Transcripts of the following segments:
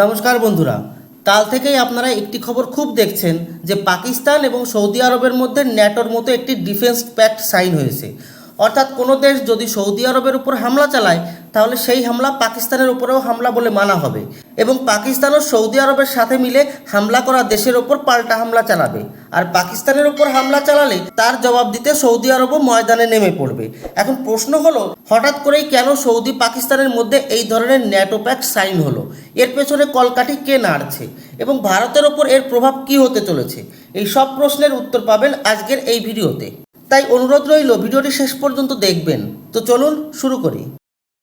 নমস্কার বন্ধুরা। কাল থেকেই আপনারা একটি খবর খুব দেখছেন যে পাকিস্তান এবং সৌদি আরবের মধ্যে ন্যাটোর মতো একটি ডিফেন্স প্যাক্ট সাইন হয়েছে। অর্থাৎ কোনো দেশ যদি সৌদি আরবের উপর হামলা চালায় তাহলে সেই হামলা পাকিস্তানের উপরেও হামলা বলে মানা হবে এবং পাকিস্তানও সৌদি আরবের সাথে মিলে হামলা করা দেশের ওপর পাল্টা হামলা চালাবে। আর পাকিস্তানের উপর হামলা চালালে তার জবাব দিতে সৌদি আরবও ময়দানে নেমে পড়বে। এখন প্রশ্ন হলো, হঠাৎ করেই কেন সৌদি পাকিস্তানের মধ্যে এই ধরনের ন্যাটো প্যাক্ট সাইন হলো? এর পেছনে কলকাঠি কে নাড়ছে? এবং ভারতের ওপর এর প্রভাব কি হতে চলেছে? এই সব প্রশ্নের উত্তর পাবেন আজকের এই ভিডিওতে। তাই অনুরোধ রইল, ভিডিওটি শেষ পর্যন্ত দেখবেন। তো চলুন শুরু করি।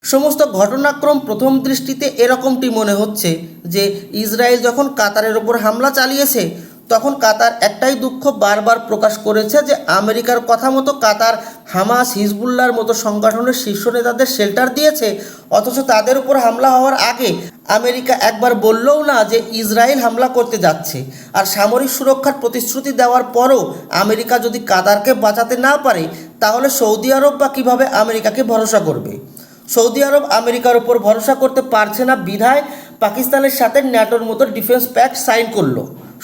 সমস্ত ঘটনাক্রম প্রথম দৃষ্টিতে এরকমটি মনে হচ্ছে যে ইসরায়েল যখন কাতারের ওপর হামলা চালিয়েছে, তখন কাতার একটাই দুঃখ বারবার প্রকাশ করেছে যে আমেরিকার কথা মতো কাতার হামাস হিজবুল্লার মতো সংগঠনের শীর্ষ নেতাদের শেল্টার দিয়েছে, অথচ তাদের উপর হামলা হওয়ার আগে আমেরিকা একবার বললেও না যে ইসরায়েল হামলা করতে যাচ্ছে। আর সামরিক সুরক্ষার প্রতিশ্রুতি দেওয়ার পরও আমেরিকা যদি কাতারকে বাঁচাতে না পারে, তাহলে সৌদি আরব বা কীভাবে আমেরিকাকে ভরসা করবে? সৌদি আরব আমেরিকার উপর ভরসা করতে পারছে না, বিধায় পাকিস্তানের সাথে ন্যাটোর মতো ডিফেন্স প্যাক্ট সাইন করল।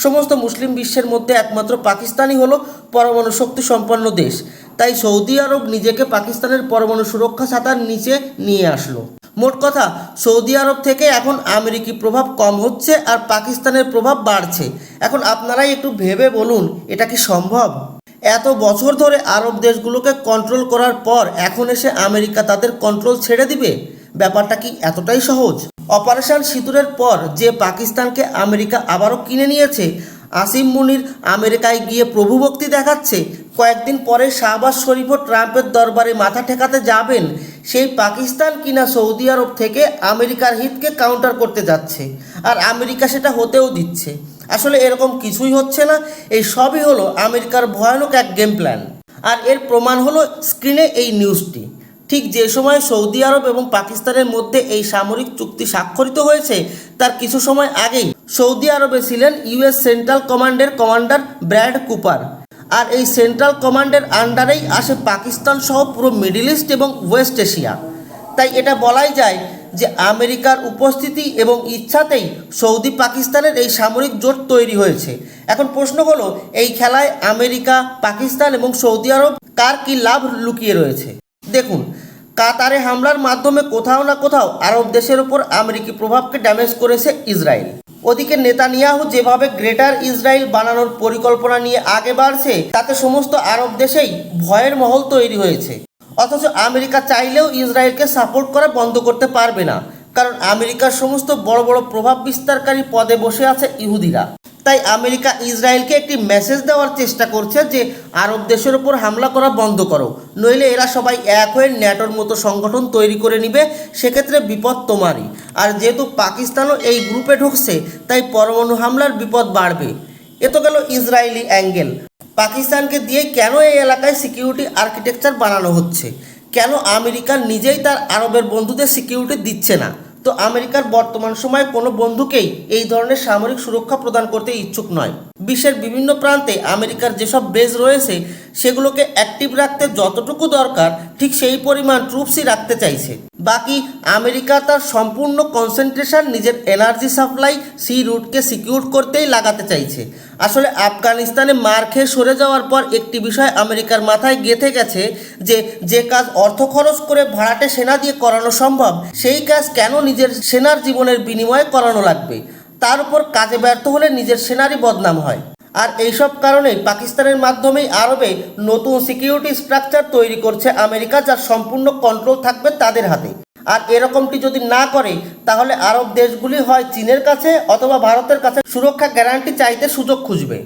সমস্ত মুসলিম বিশ্বের মধ্যে একমাত্র পাকিস্তানই হলো পরমাণু শক্তি সম্পন্ন দেশ। তাই সৌদি আরব নিজেকে পাকিস্তানের পরমাণু সুরক্ষা ছাতার নিচে নিয়ে আসলো। মোট কথা, সৌদি আরব থেকে এখন আমেরিকি প্রভাব কম হচ্ছে আর পাকিস্তানের প্রভাব বাড়ছে। এখন আপনারাই একটু ভেবে বলুন, এটা কি সম্ভব? এত বছর ধরে আরব দেশগুলোকে কন্ট্রোল করার পর এখন এসে আমেরিকা তাদের কন্ট্রোল ছেড়ে দিবে? ব্যাপারটা কি এতটাই সহজ? অপারেশন সিঁদুরের পর যে পাকিস্তানকে আমেরিকা আবারও কিনে নিয়েছে, আসিম মুনির আমেরিকায় গিয়ে প্রভুভক্তি দেখাচ্ছে, কয়েকদিন পরে শাহবাজ শরীফও ট্রাম্পের দরবারে মাথা ঠেকাতে যাবেন, সেই পাকিস্তান কিনা সৌদি আরব থেকে আমেরিকার হিতকে কাউন্টার করতে যাচ্ছে, আর আমেরিকা সেটা হতেও দিচ্ছে। আসলে এরকম কিছুই হচ্ছে না। এই সবই হলো আমেরিকার ভয়ানক এক গেম প্ল্যান আর এর প্রমাণ হলো স্ক্রিনে এই নিউজটি ঠিক যে সময় সৌদি আরব এবং পাকিস্তানের মধ্যে এই সামরিক চুক্তি স্বাক্ষরিত হয়েছে, তার কিছু সময় আগেই সৌদি আরবে ছিলেন ইউএস সেন্ট্রাল কমান্ডের কমান্ডার ব্র্যাড কুপার। আর এই সেন্ট্রাল কমান্ডের আন্ডারেই আসে পাকিস্তান সহ পুরো মিডিল ইস্ট এবং ওয়েস্ট এশিয়া তাই এটা বলাই যায় যে আমেরিকার উপস্থিতি এবং ইচ্ছাতেই সৌদি পাকিস্তানের এই সামরিক জোট তৈরি হয়েছে। এখন প্রশ্ন হলো, এই খেলায় আমেরিকা, পাকিস্তান এবং সৌদি আরব কার কি লাভ লুকিয়ে রয়েছে? দেখুন, কাতারে হামলার মাধ্যমে কোথাও না কোথাও আরব দেশের ওপর আমেরিকি প্রভাবকে ড্যামেজ করেছে ইসরায়েল। ওদিকে নেতানিয়াহু যেভাবে গ্রেটার ইসরায়েল বানানোর পরিকল্পনা নিয়ে আগে বাড়ছে, তাতে সমস্ত আরব দেশেই ভয়ের মহল তৈরি হয়েছে। অথচ আমেরিকা চাইলেও ইসরায়েলকে সাপোর্ট করা বন্ধ করতে পারবে না, কারণ আমেরিকার সমস্ত বড় বড় প্রভাব বিস্তারকারী পদে বসে আছে ইহুদিরা। তাই আমেরিকা ইসরায়েলকে একটি মেসেজ দেওয়ার চেষ্টা করছে যে, আরব দেশের ওপর হামলা করা বন্ধ করো, নইলে এরা সবাই এক হয়ে ন্যাটোর মতো সংগঠন তৈরি করে নিবে, সেক্ষেত্রে বিপদ তোমারই। আর যেহেতু পাকিস্তানও এই গ্রুপে ঢুকছে, তাই পরমাণু হামলার বিপদ বাড়বে। এ তো গেল ইসরায়েলি অ্যাঙ্গেল। পাকিস্তানকে দিয়ে কেন এই এলাকায় সিকিউরিটি আর্কিটেকচার বানানো হচ্ছে? কেন আমেরিকা নিজেই তার আরবের বন্ধুদের সিকিউরিটি দিচ্ছে না? তো আমেরিকার বর্তমান সময়ে কোনো বন্ধুকেই এই ধরনের সামরিক সুরক্ষা প্রদান করতে ইচ্ছুক নয়। বিশ্বের বিভিন্ন প্রান্তে আমেরিকার যেসব বেজ রয়েছে, সেগুলোকে অ্যাক্টিভ রাখতে যতটুকু দরকার, ঠিক সেই পরিমাণ ট্রুপসই রাখতে চাইছে। বাকি আমেরিকা তার সম্পূর্ণ কনসেন্ট্রেশন নিজের এনার্জি সাপ্লাই সি রুটকে সিকিউর করতেই লাগাতে চাইছে। আসলে আফগানিস্তানে মার খেয়ে সরে যাওয়ার পর একটি বিষয় আমেরিকার মাথায় গেঁথে গেছে যে যে কাজ অর্থ খরচ করে ভাড়াটে সেনা দিয়ে করানো সম্ভব, সেই কাজ কেন নিজের সেনার জীবনের বিনিময়ে করানো লাগবে? তার উপর কাজে ব্যর্থ হলে নিজের সেনারই বদনাম হয়। আর এইসব কারণেই পাকিস্তানের মাধ্যমেই আরবে নতুন সিকিউরিটি স্ট্রাকচার তৈরি করছে আমেরিকা, যার সম্পূর্ণ কন্ট্রোল থাকবে তাদের হাতে। আর এরকমটি যদি না করে, তাহলে আরব দেশগুলি হয় চীনের কাছে অথবা ভারতের কাছে সুরক্ষা গ্যারান্টি চাইতে সুযোগ খুঁজবে।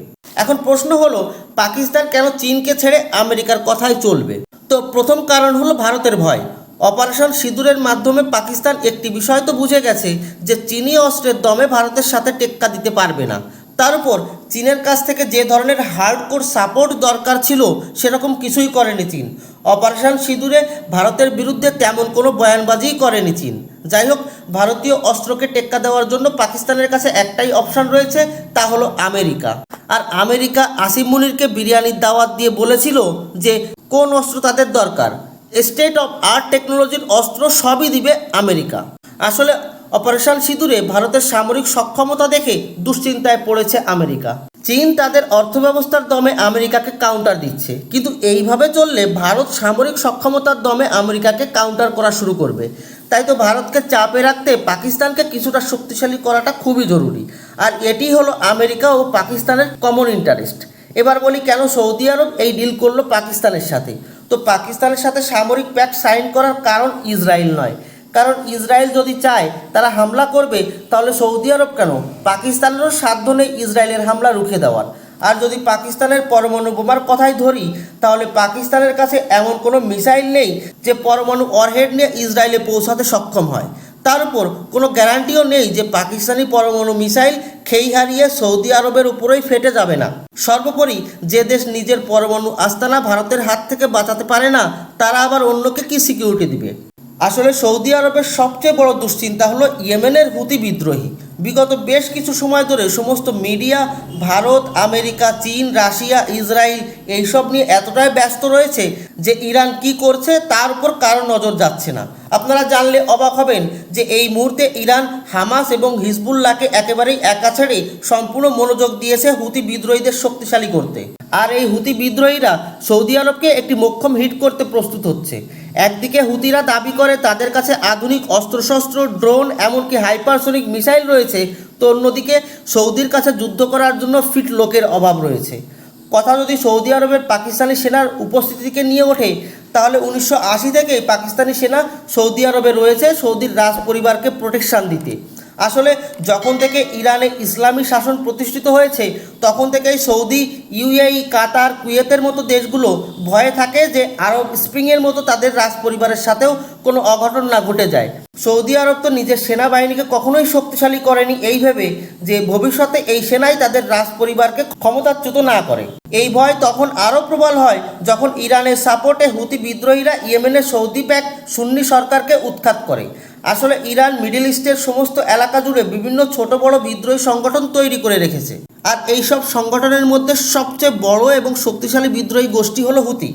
এখন প্রশ্ন হলো, পাকিস্তান কেন চীনকে ছেড়ে আমেরিকার কথাই চলবে? তো প্রথম কারণ হলো ভারতের ভয়। অপারেশন সিঁদুরের মাধ্যমে পাকিস্তান একটি বিষয় তো বুঝে গেছে যে চীনী অস্ত্রের দমে ভারতের সাথে টেক্কা দিতে পারবে না। তার উপর চীনের কাছ থেকে যে ধরনের হার্ডকোর সাপোর্ট দরকার ছিল, সেরকম কিছুই করেনি চীন। অপারেশন সিঁদুরে ভারতের বিরুদ্ধে তেমন কোনো বয়ানবাজিই করেনি চীন। যাই হোক, ভারতীয় অস্ত্রকে টেক্কা দেওয়ার জন্য পাকিস্তানের কাছে একটাই অপশন রয়েছে, তা হলো আমেরিকা। আর আমেরিকা আসিম মুনিরকে বিরিয়ানির দাওয়াত দিয়ে বলেছিল যে, কোন অস্ত্র তাদের দরকার? স্টেট অফ আর্ট টেকনোলজির অস্ত্র সবই দিবে আমেরিকা। আসলে অপারেশন সিঁদুরে ভারতের সামরিক সক্ষমতা দেখে দুশ্চিন্তায় পড়েছে আমেরিকা। চীন তাদের অর্থব্যবস্থার দমে আমেরিকাকে কাউন্টার দিচ্ছে। কিন্তু এইভাবে চললে ভারত সামরিক সক্ষমতার দমে আমেরিকাকে কাউন্টার করা শুরু করবে। তাই তো ভারতকে চাপে রাখতে পাকিস্তানকে কিছুটা শক্তিশালী করাটা খুবই জরুরি। আর এটি হলো আমেরিকা ও পাকিস্তানের কমন ইন্টারেস্ট এবার বলি কেন সৌদি আরব এই ডিল করল পাকিস্তানের সাথে? তো পাকিস্তানের সাথে সামরিক প্যাক সাইন করার কারণ ইসরায়েল নয়। কারণ ইসরায়েল যদি চায়, তারা হামলা করবে, তাহলে সৌদি আরব কেন? পাকিস্তানেরও সাধ্য নেই ইসরায়েলের হামলা রুখে দেওয়ার। আর যদি পাকিস্তানের পরমাণু বোমার কথাই ধরি, তাহলে পাকিস্তানের কাছে এমন কোনো মিসাইল নেই যে পরমাণু অরহেড নিয়ে ইসরায়েলে পৌঁছাতে সক্ষম হয়। তার উপর কোনো গ্যারান্টিও নেই যে পাকিস্তানি পরমাণু মিসাইল খেই হারিয়ে সৌদি আরবের উপরেই ফেটে যাবে না। সর্বোপরি যে দেশ নিজের পরমাণু আস্তানা ভারতের হাত থেকে বাঁচাতে পারে না, তারা আবার অন্যকে কি সিকিউরিটি দিবে? আসলে সৌদি আরবের সবচেয়ে বড় দুশ্চিন্তা হলো ইয়েমেনের হুতি বিদ্রোহী। বিগত বেশ কিছু সময় ধরে সমস্ত মিডিয়া, ভারত, আমেরিকা, চীন, রাশিয়া, ইসরায়েল এইসব নিয়ে এতটাই ব্যস্ত রয়েছে যে ইরান কি করছে তার উপর কারও নজর যাচ্ছে না। আপনারা জানলে অবাক হবেন যে এই মুহূর্তে ইরান, হামাস এবং হিজবুল্লাহকে একেবারেই একা ছেড়ে সম্পূর্ণ মনোযোগ দিয়েছে হুতি বিদ্রোহীদের শক্তিশালী করতে। আর এই হুতি বিদ্রোহীরা সৌদি আরবকে একটি মোক্ষম হিট করতে প্রস্তুত হচ্ছে। একদিকে হুতিরা দাবি করে তাদের কাছে আধুনিক অস্ত্রশস্ত্র, ড্রোন, এমনকি হাইপারসোনিক মিসাইল রয়েছে, তো অন্যদিকে সৌদির কাছে যুদ্ধ করার জন্য ফিট লোকের অভাব রয়েছে। কথা যদি সৌদি আরবের পাকিস্তানি সেনার উপস্থিতিকে নিয়ে ওঠে, তাহলে উনিশশো আশি থেকেই পাকিস্তানি সেনা সৌদি আরবে রয়েছে সৌদির রাজ পরিবারকে প্রোটেকশান দিতে। আসলে যখন থেকে ইরানে ইসলামী শাসন প্রতিষ্ঠিত হয়েছে, তখন থেকেই সৌদি, ইউএই, কাতার, কুয়েতের মতো দেশগুলো ভয়ে থাকে যে আরব স্প্রিংয়ের মতো তাদের রাজ পরিবারের সাথেও কোনো অঘটন না ঘটে যায়। সৌদি আরব তো নিজের সেনাবাহিনীকে কখনোই শক্তিশালী করেনি এই ভেবে যে ভবিষ্যতে এই সেনাই তাদের রাজ পরিবারকে ক্ষমতাচ্যুত না করে। এই ভয় তখন আরও প্রবল হয় যখন ইরানের সাপোর্টে হুতি বিদ্রোহীরা ইয়েমেনের সৌদি প্যাক সুন্নি সরকারকে উৎখাত করে। আসলে ইরান মিডিল ইস্টের সমস্ত এলাকা জুড়ে বিভিন্ন ছোট বড় বিদ্রোহী সংগঠন তৈরি করে রেখেছে। আর এই সব সংগঠনের মধ্যে সবচেয়ে বড় এবং শক্তিশালী বিদ্রোহী গোষ্ঠী হলো হুতি।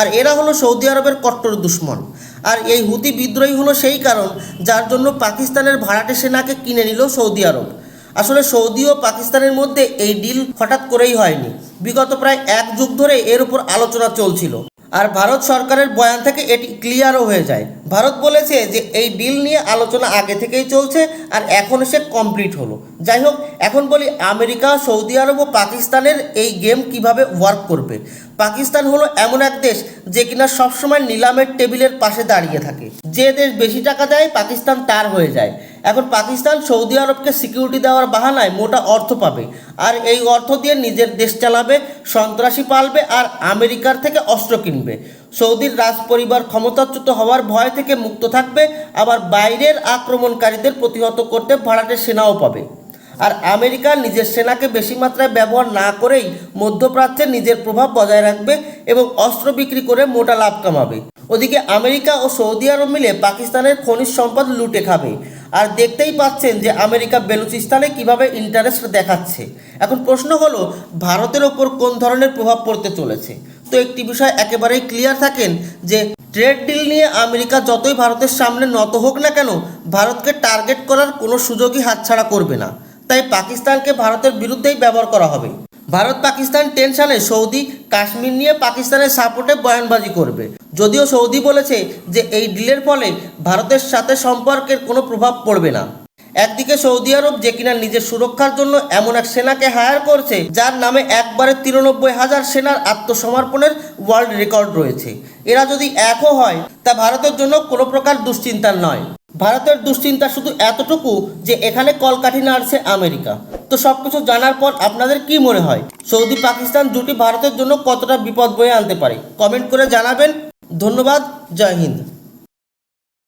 আর এরা হলো সৌদি আরবের কট্টর দুশ্মন। আর এই হুতি বিদ্রোহী হলো সেই কারণ, যার জন্য পাকিস্তানের ভাড়াটে সেনাকে কিনে নিল সৌদি আরব। আসলে সৌদি ও পাকিস্তানের মধ্যে এই ডিল হঠাৎ করেই হয়নি। বিগত প্রায় এক যুগ ধরে এর উপর আলোচনা চলছিল। আর ভারত সরকারের বয়ান থেকে এটি ক্লিয়ারও হয়ে যায়। ভারত বলেছে যে এই ডিল নিয়ে আলোচনা আগে থেকেই চলছে আর এখন সে কমপ্লিট হলো। যাই হোক, এখন বলি আমেরিকা, সৌদি আরব ও পাকিস্তানের এই গেম কীভাবে ওয়ার্ক করবে। পাকিস্তান হলো এমন এক দেশ যে কিনা সবসময় নিলামের টেবিলের পাশে দাঁড়িয়ে থাকে। যে দেশ বেশি টাকা দেয়, পাকিস্তান তার হয়ে যায়। এখন পাকিস্তান সৌদি আরবকে সিকিউরিটি দেওয়ার বাহানায় মোটা অর্থ পাবে। আর এই অর্থ দিয়ে নিজের দেশ চালাবে, সন্ত্রাসী পালবে আর আমেরিকার থেকে অস্ত্র কিনবে। সৌদির রাজ পরিবার ক্ষমতাচ্যুত হওয়ার ভয় থেকে মুক্ত থাকবে, আবার বাইরের আক্রমণকারীদের প্রতিহত করতে ভাড়াটে সেনাও পাবে। আর আমেরিকা নিজের সেনাকে বেশি মাত্রায় ব্যবহার না করেই মধ্যপ্রাচ্যে নিজের প্রভাব বজায় রাখবে এবং অস্ত্র বিক্রি করে মোটা লাভ কামাবে। ওদিকে আমেরিকা ও সৌদি আরব মিলে পাকিস্তানের খনিজ সম্পদ লুটে খাবে। আর দেখতেই পাচ্ছেন যে আমেরিকা বেলুচিস্তানে কীভাবে ইন্টারেস্ট দেখাচ্ছে। এখন প্রশ্ন হলো, ভারতের ওপর কোন ধরনের প্রভাব পড়তে চলেছে? তো একটি বিষয় একেবারেই ক্লিয়ার থাকেন যে ট্রেড ডিল নিয়ে আমেরিকা যতই ভারতের সামনে নত হোক না কেন, ভারতকে টার্গেট করার কোনো সুযোগই হাতছাড়া করবে না। তাই পাকিস্তানকে ভারতের বিরুদ্ধেই ব্যবহার করা হবে। ভারত পাকিস্তান টেনশনে সৌদি, কাশ্মীর নিয়ে পাকিস্তানের সাপোর্টে বয়ানবাজি করবে। যদিও সৌদি বলেছে যে এই ডিলের ফলে ভারতের সাথে সম্পর্কের কোনো প্রভাব পড়বে না। একদিকে সৌদি আরব যে কিনা নিজের সুরক্ষার জন্য এমন এক সেনাকে হায়ার করছে, যার নামে একবারে তিরানব্বই হাজার সেনার আত্মসমর্পণের ওয়ার্ল্ড রেকর্ড রয়েছে। এরা যদি একও হয়, তা ভারতের জন্য কোনো প্রকার দুশ্চিন্তার নয়। ভারতের দুশ্চিন্তা শুধু এতটুকু যে এখানে কলকাঠি নাড়ছে আমেরিকা। তো সব কিছু জানার পর আপনাদের কি মনে হয়? সৌদি, পাকিস্তান জুটি ভারতের জন্য কতটা বিপদ বয়ে আনতে পারে? কমেন্ট করে জানাবেন। ধন্যবাদ। জয় হিন্দ।